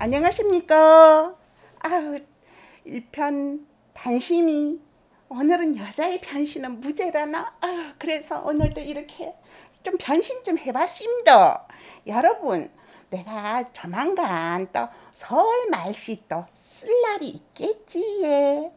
안녕하십니까? 아우, 일편 단심이 오늘은 여자의 변신은 무죄라나? 아유, 그래서 오늘도 이렇게 좀 변신 좀 해봤습니다. 여러분, 내가 조만간 또 서울 말씨 또 쓸 날이 있겠지. 예.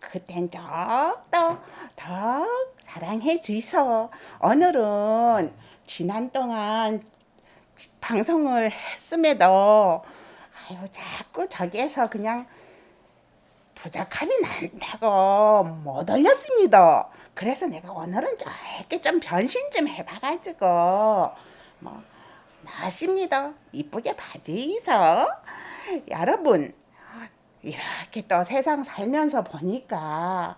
그땐 더욱더 더욱 사랑해 주이소. 오늘은 지난 동안 방송을 했음에도 아유 자꾸 저기에서 그냥 부적합이 난다고 못 올렸습니다. 그래서 내가 오늘은 좀 이렇게 좀 변신 좀 해봐가지고 뭐 나십니다. 이쁘게 봐주이소. 여러분 이렇게 또 세상 살면서 보니까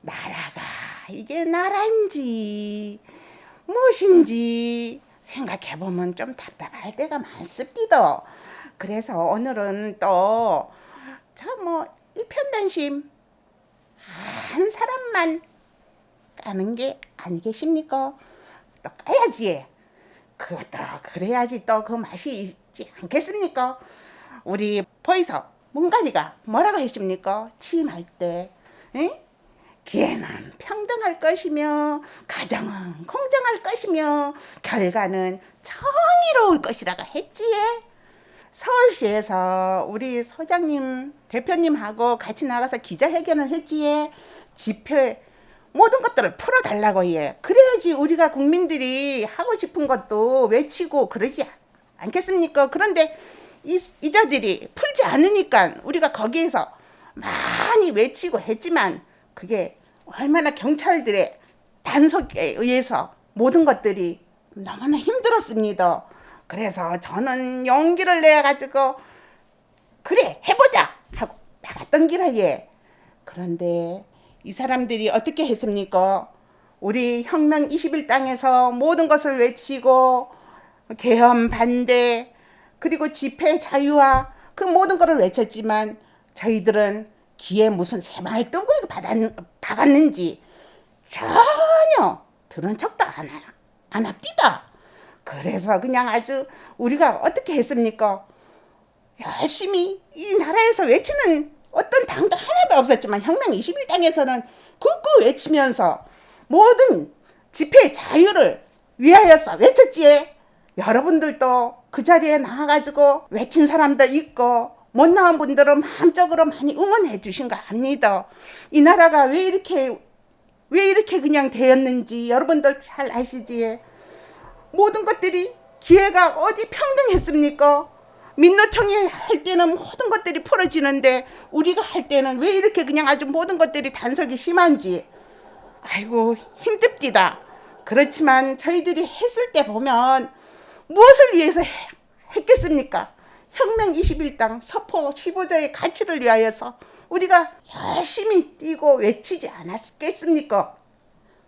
나라가 이게 나라인지 무엇인지 생각해 보면 좀 답답할 때가 많습니다. 그래서 오늘은 또참뭐 일편단심 한 사람만 까는 게 아니겠습니까? 또 까야지. 그것도 그래야지 또 그 맛이 있지 않겠습니까? 우리 보이서 문가리가 뭐라고 했습니까? 취임할 때, 응? 기회는 평등할 것이며 가정은 공정할 것이며 결과는 정의로울 것이라고 했지에. 서울시에서 우리 소장님 대표님하고 같이 나가서 기자회견을 했지에 집회 모든 것들을 풀어달라고 예. 그래야지 우리가 국민들이 하고 싶은 것도 외치고 그러지 않겠습니까? 그런데 이, 이자들이 풀지 않으니까 우리가 거기에서 많이 외치고 했지만 그게 얼마나 경찰들의 단속에 의해서 모든 것들이 너무나 힘들었습니다. 그래서 저는 용기를 내 가지고 그래 해보자 하고 나갔던 길에 그런데 이 사람들이 어떻게 했습니까? 우리 혁명 21당에서 모든 것을 외치고 개헌 반대 그리고 집회 자유화 그 모든 것을 외쳤지만 저희들은 귀에 무슨 새마을 뚜껑을 박았는지 전혀 들은 척도 안, 하, 안 합디다. 그래서 그냥 아주 우리가 어떻게 했습니까? 열심히 이 나라에서 외치는 어떤 당도 하나도 없었지만 혁명 21당에서는 꾹꾹 외치면서 모든 집회 자유를 위하여서 외쳤지에 여러분들도 그 자리에 나와가지고 외친 사람도 있고 못 나온 분들은 마음적으로 많이 응원해 주신 거 압니다. 이 나라가 왜 이렇게 왜 이렇게 그냥 되었는지 여러분들 잘 아시지? 모든 것들이 기회가 어디 평등했습니까? 민노총이 할 때는 모든 것들이 풀어지는데 우리가 할 때는 왜 이렇게 그냥 아주 모든 것들이 단속이 심한지 아이고 힘듭디다. 그렇지만 저희들이 했을 때 보면 무엇을 위해서 했겠습니까? 혁명 21당 서포 15조의 가치를 위하여서 우리가 열심히 뛰고 외치지 않았겠습니까?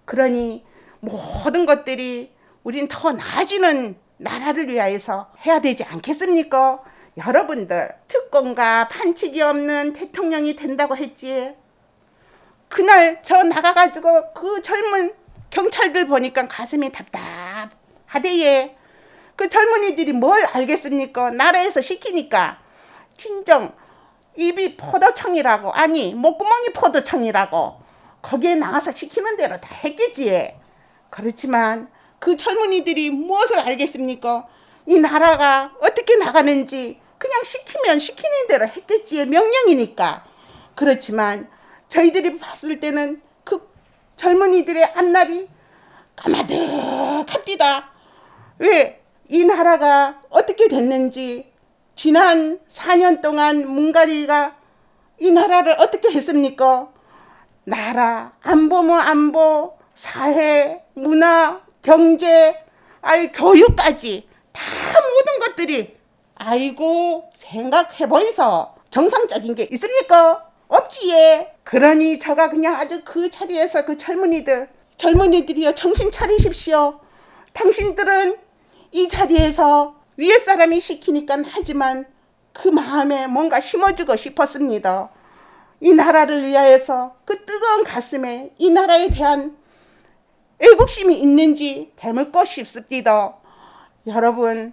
그러니 모든 것들이 우린 더 나아지는 나라를 위하여서 해야 되지 않겠습니까? 여러분들 특권과 반칙이 없는 대통령이 된다고 했지. 그날 저 나가가지고 그 젊은 경찰들 보니까 가슴이 답답하대예. 그 젊은이들이 뭘 알겠습니까? 나라에서 시키니까 진정 입이 포도청이라고 아니 목구멍이 포도청이라고 거기에 나가서 시키는 대로 다 했겠지. 그렇지만 그 젊은이들이 무엇을 알겠습니까? 이 나라가 어떻게 나가는지 그냥 시키면 시키는 대로 했겠지 명령이니까. 그렇지만 저희들이 봤을 때는 그 젊은이들의 앞날이 까마득합디다. 왜? 이 나라가 어떻게 됐는지 지난 4년 동안 문가리가 이 나라를 어떻게 했습니까? 나라, 안보 뭐 안보, 사회, 문화, 경제, 아이 교육까지 다 모든 것들이 아이고 생각해 보이소 정상적인 게 있습니까? 없지예. 그러니 저가 그냥 아주 그 자리에서 그 젊은이들 젊은이들이여 정신 차리십시오. 당신들은 이 자리에서 위에 사람이 시키니까 하지만 그 마음에 뭔가 심어주고 싶었습니다. 이 나라를 위하여서 그 뜨거운 가슴에 이 나라에 대한 애국심이 있는지 되물고 싶습니다. 여러분,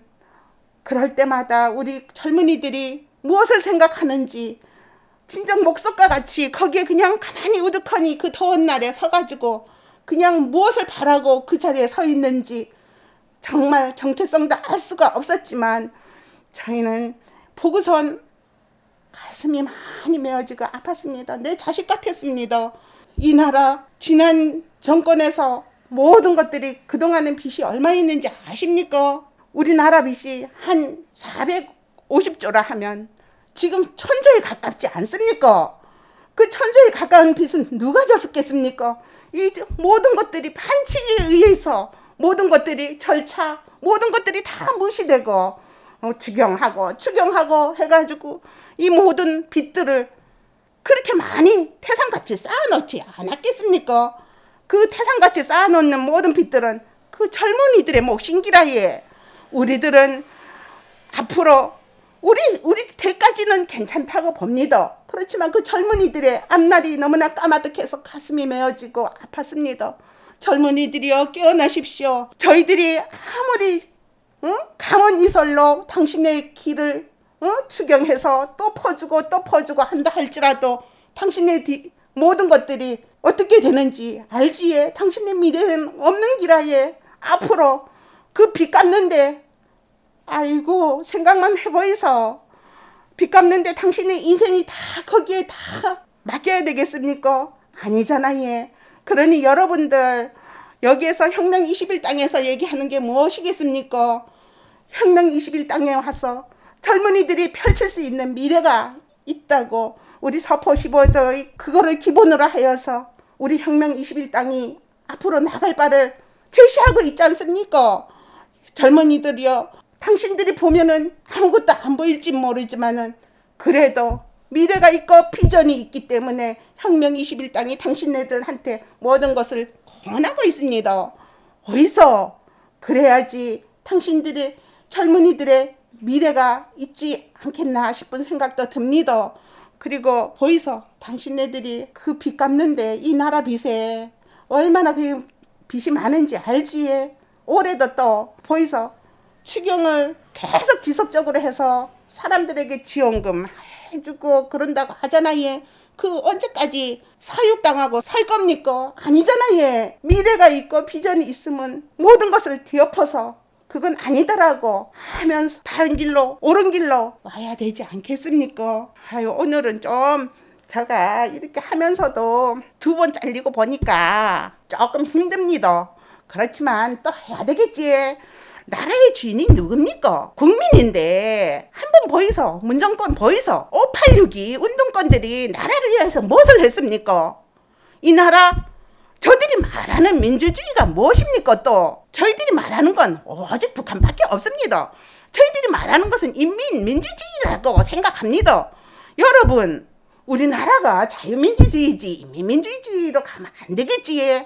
그럴 때마다 우리 젊은이들이 무엇을 생각하는지 진정 목석과 같이 거기에 그냥 가만히 우두커니 그 더운 날에 서가지고 그냥 무엇을 바라고 그 자리에 서 있는지 정말 정체성도 알 수가 없었지만 저희는 보고선 가슴이 많이 메어지고 아팠습니다. 내 자식 같았습니다. 이 나라 지난 정권에서 모든 것들이 그동안은 빚이 얼마 있는지 아십니까? 우리나라 빚이 한 450조라 하면 지금 천조에 가깝지 않습니까? 그 천조에 가까운 빚은 누가 졌겠습니까? 이 모든 것들이 반칙에 의해서 모든 것들이 절차, 모든 것들이 다 무시되고 어, 추경하고 추경하고 해가지고 이 모든 빚들을 그렇게 많이 태산같이 쌓아놓지 않았겠습니까? 그 태산같이 쌓아놓는 모든 빚들은 그 젊은이들의 몫인기라예. 우리들은 앞으로 우리 우리 때까지는 괜찮다고 봅니다. 그렇지만 그 젊은이들의 앞날이 너무나 까마득해서 가슴이 메어지고 아팠습니다. 젊은이들이여 깨어나십시오. 저희들이 아무리 어? 강원 이설로 당신의 길을 어? 추경해서 또 퍼주고 또 퍼주고 한다 할지라도 당신의 디, 모든 것들이 어떻게 되는지 알지에 당신의 미래는 없는 기라에 앞으로 그 빚 갚는데 아이고 생각만 해보이소 빚 갚는데 당신의 인생이 다 거기에 다 맡겨야 되겠습니까? 아니잖아 예. 그러니 여러분들 여기에서 혁명 20일 땅에서 얘기하는 게 무엇이겠습니까? 혁명 20일 땅에 와서 젊은이들이 펼칠 수 있는 미래가 있다고 우리 서포 15조의 그거를 기본으로 하여서 우리 혁명 20일 땅이 앞으로 나갈 바를 제시하고 있지 않습니까? 젊은이들이요. 당신들이 보면은 아무것도 안 보일지 모르지만은 그래도 미래가 있고 비전이 있기 때문에 혁명 20일 땅이 당신네들한테 모든 것을 권하고 있습니다. 어디서 그래야지 당신들의 젊은이들의 미래가 있지 않겠나 싶은 생각도 듭니다. 그리고 보이소 당신네들이 그 빚 갚는데 이 나라 빚에 얼마나 그 빚이 많은지 알지 올해도 또 보이소 추경을 계속 지속적으로 해서 사람들에게 지원금 해주고 그런다고 하잖아 얘. 그 언제까지 사육당하고 살 겁니까? 아니잖아 얘. 미래가 있고 비전이 있으면 모든 것을 뒤엎어서 그건 아니더라고 하면서 바른 길로 옳은 길로 와야 되지 않겠습니까? 아유 오늘은 좀 제가 이렇게 하면서도 두 번 잘리고 보니까 조금 힘듭니다. 그렇지만 또 해야 되겠지. 나라의 주인이 누굽니까? 국민인데 한 번 보이소 문정권 보이소 586이 운동권들이 나라를 위해서 무엇을 했습니까? 이 나라 저들이 말하는 민주주의가 무엇입니까 또? 저희들이 말하는 건 오직 북한밖에 없습니다. 저희들이 말하는 것은 인민 민주주의라고 생각합니다. 여러분 우리나라가 자유민주주의지 인민민주주의로 가면 안 되겠지.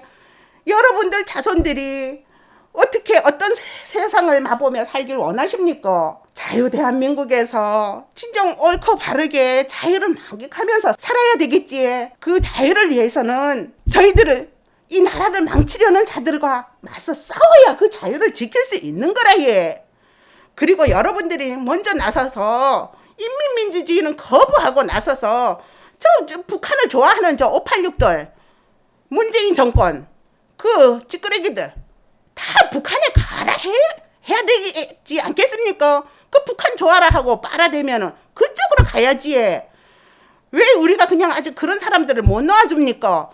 여러분들 자손들이 어떻게 어떤 세- 세상을 맛보며 살길 원하십니까? 자유 대한민국에서 진정 옳고 바르게 자유를 만끽하면서 살아야 되겠지. 그 자유를 위해서는 저희들을 이 나라를 망치려는 자들과 맞서 싸워야 그 자유를 지킬 수 있는 거라 예. 그리고 여러분들이 먼저 나서서 인민민주주의는 거부하고 나서서 저, 저 북한을 좋아하는 저 586들 문재인 정권 그 찌끄레기들 다 북한에 가라 해, 해야 되지 않겠습니까? 그 북한 좋아라 하고 빨아대면은 그쪽으로 가야지. 왜 우리가 그냥 아주 그런 사람들을 못 놓아줍니까?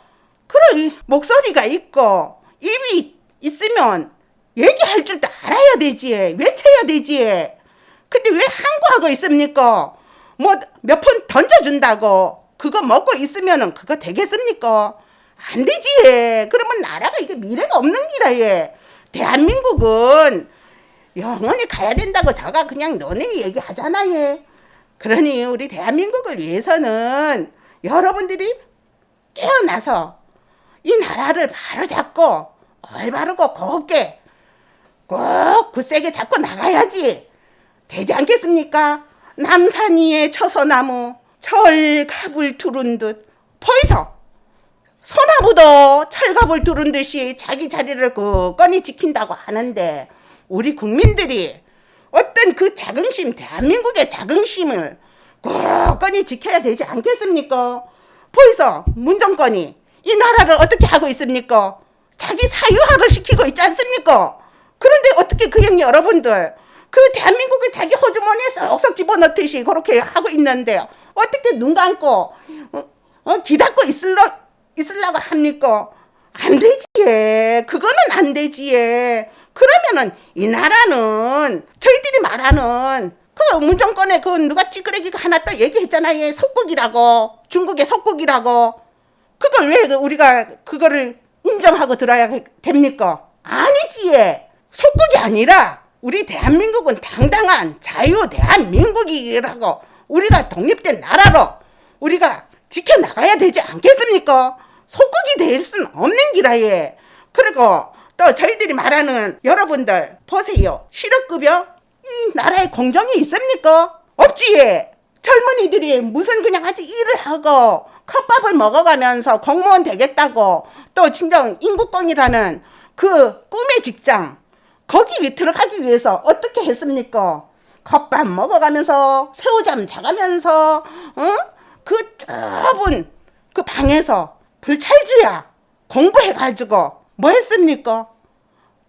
그런 목소리가 있고 입이 있으면 얘기할 줄도 알아야 되지. 외쳐야 되지. 근데 왜 항구하고 있습니까? 뭐 몇 푼 던져준다고 그거 먹고 있으면은 그거 되겠습니까? 안 되지. 그러면 나라가 이게 미래가 없는 기라 예. 대한민국은 영원히 가야 된다고 저가 그냥 너네 얘기하잖아 예. 그러니 우리 대한민국을 위해서는 여러분들이 깨어나서 이 나라를 바로 잡고 올바르고 곱게 꼭 굳세게 잡고 나가야지 되지 않겠습니까? 남산 위에 처서나무 철갑을 두른 듯 보이소 소나무도 철갑을 두른 듯이 자기 자리를 굳건히 지킨다고 하는데 우리 국민들이 어떤 그 자긍심 대한민국의 자긍심을 ቁ건히 지켜야 되지 않겠습니까? 보이소 문정권이 이 나라를 어떻게 하고 있습니까? 자기 사유화를 시키고 있지 않습니까? 그런데 어떻게 그형 여러분들 그 대한민국에 자기 호주머니에 쏙쏙 집어넣듯이 그렇게 하고 있는데 어떻게 눈 감고 어, 어, 귀 닫고 있을라 있으려고 합니까? 안 되지 예. 그거는 안 되지 예. 그러면은 이 나라는 저희들이 말하는 그 문정권에 그 누가 찌끄레기가 하나 또 얘기했잖아요 예. 속국이라고 중국의 속국이라고 그걸 왜그 우리가 그거를 인정하고 들어야 됩니까? 아니지 예. 속국이 아니라 우리 대한민국은 당당한 자유 대한민국이라고 우리가 독립된 나라로 우리가 지켜나가야 되지 않겠습니까? 속국이 될 수는 없는 기라예. 그리고 또 저희들이 말하는 여러분들 보세요. 실업급여 이 나라에 공정이 있습니까? 없지. 젊은이들이 무슨 그냥 아직 일을 하고 컵밥을 먹어가면서 공무원 되겠다고 또 진정 인국공이라는 그 꿈의 직장 거기 들어가기 위해서 어떻게 했습니까? 컵밥 먹어가면서 새우잠 자가면서 어? 그 좁은 그 방에서 불찰주야 공부해가지고 뭐 했습니까?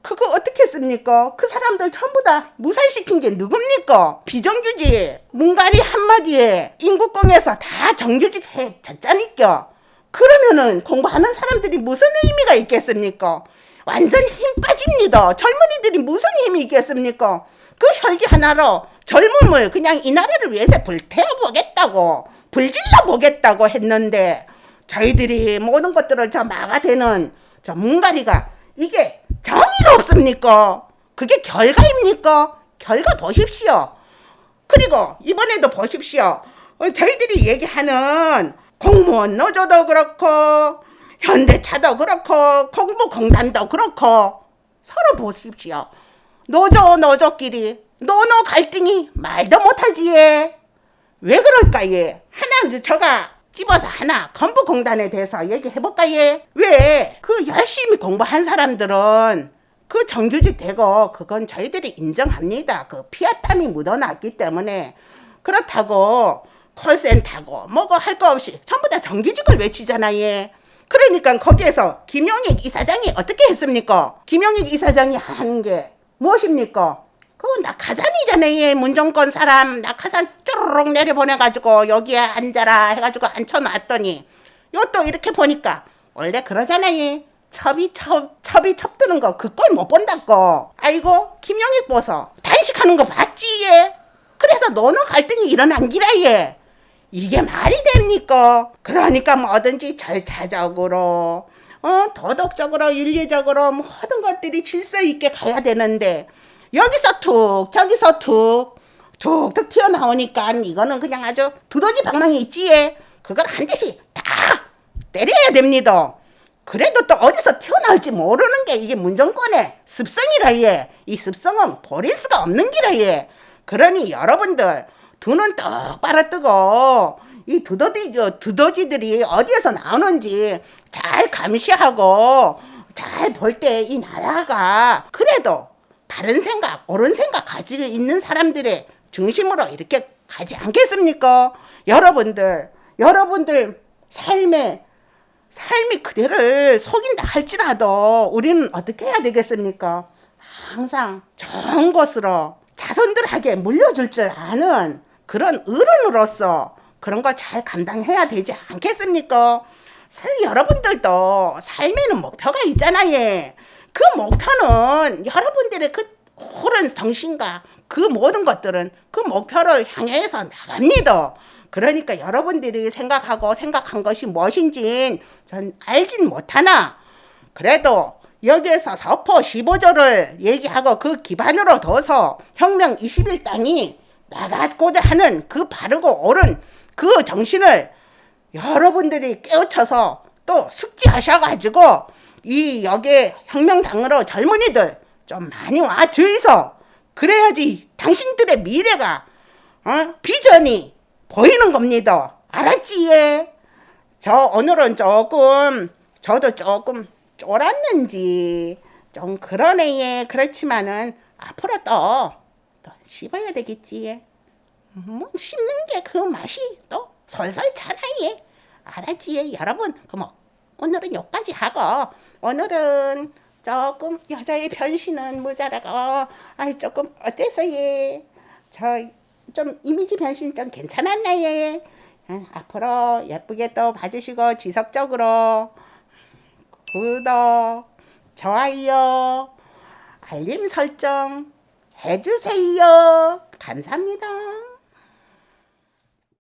그거 어떻게 했습니까? 그 사람들 전부 다 무살시킨 게 누굽니까? 비정규직 문가리 한마디에 인국공에서 다 정규직 해졌자니까 그러면은 공부하는 사람들이 무슨 의미가 있겠습니까? 완전 힘 빠집니다. 젊은이들이 무슨 힘이 있겠습니까? 그 혈기 하나로 젊음을 그냥 이 나라를 위해서 불태워 보겠다고 불질러 보겠다고 했는데 저희들이 모든 것들을 저 막아대는 저 문가리가 이게 정의가 없습니까? 그게 결과입니까? 결과 보십시오. 그리고 이번에도 보십시오. 어, 저희들이 얘기하는 공무원 노조도 그렇고 현대차도 그렇고 공부공단도 그렇고 서로 보십시오. 노조 노조끼리 노노 갈등이 말도 못하지 예. 왜 그럴까 예. 하나 저가 집어서 하나 건부공단에 대해서 얘기해 볼까 예. 왜 그 열심히 공부한 사람들은 그 정규직 되고 그건 저희들이 인정합니다. 그 피아탐이 묻어났기 때문에 그렇다고 콜센터고 뭐고 할 거 없이 전부 다 정규직을 외치잖아요. 예. 그러니까 거기에서 김용익 이사장이 어떻게 했습니까? 김용익 이사장이 하는 게 무엇입니까? 그건 낙하산이잖아요. 예, 문정권 사람 낙하산 쪼르륵 내려보내가지고 여기에 앉아라 해가지고 앉혀놨더니 요또 이렇게 보니까 원래 그러잖아요. 첩이 첩, 첩이 첩드는 거그꼴못 본다고. 아이고 김용익 보소. 단식하는 거 봤지 얘. 그래서 너는 갈등이 일어난 기라 얘. 이게 말이 됩니까? 그러니까 뭐든지 절차적으로 어 도덕적으로 윤리적으로 모든 것들이 질서 있게 가야 되는데 여기서 툭 저기서 툭 툭툭 튀어나오니까 이거는 그냥 아주 두더지 방망이 있지 예. 그걸 한 대씩 다 때려야 됩니다. 그래도 또 어디서 튀어나올지 모르는 게 이게 문정권의 습성이라 예. 이 습성은 버릴 수가 없는 기라 예. 그러니 여러분들 두 눈 똑바로 뜨고 이 두더지 두더지들이 어디에서 나오는지 잘 감시하고 잘 볼 때 이 나라가 그래도 바른 생각, 옳은 생각 가지고 있는 사람들의 중심으로 이렇게 가지 않겠습니까? 여러분들, 여러분들 삶에 삶이 그대를 속인다 할지라도 우리는 어떻게 해야 되겠습니까? 항상 좋은 것으로 자손들에게 물려줄 줄 아는 그런 어른으로서 그런 걸 잘 감당해야 되지 않겠습니까? 사 여러분들도 삶에는 목표가 있잖아요. 그 목표는 여러분들의 그 옳은 정신과 그 모든 것들은 그 목표를 향해서 나갑니다. 그러니까 여러분들이 생각하고 생각한 것이 무엇인지 전 알진 못하나 그래도 여기에서 서포 15조를 얘기하고 그 기반으로 둬서 혁명 21당이 나가고자 하는 그 바르고 옳은 그 정신을 여러분들이 깨우쳐서 또 숙지하셔가지고 이 여기 혁명당으로 젊은이들 좀 많이 와 주이소. 그래야지 당신들의 미래가 어? 비전이 보이는 겁니다. 알았지? 예? 저 오늘은 조금 저도 조금 쫄았는지 좀 그러네 예. 그렇지만은 앞으로 또, 또 씹어야 되겠지 예. 뭐 씹는 게 그 맛이 또 솔솔 차나예. 알았지 여러분. 그럼 오늘은 여기까지 하고 오늘은 조금 여자의 변신은 모자라고 아이 조금 어때서 예? 저 좀 이미지 변신 좀 괜찮았나 예? 응, 앞으로 예쁘게 또 봐주시고 지속적으로 구독, 좋아요, 알림 설정 해주세요. 감사합니다.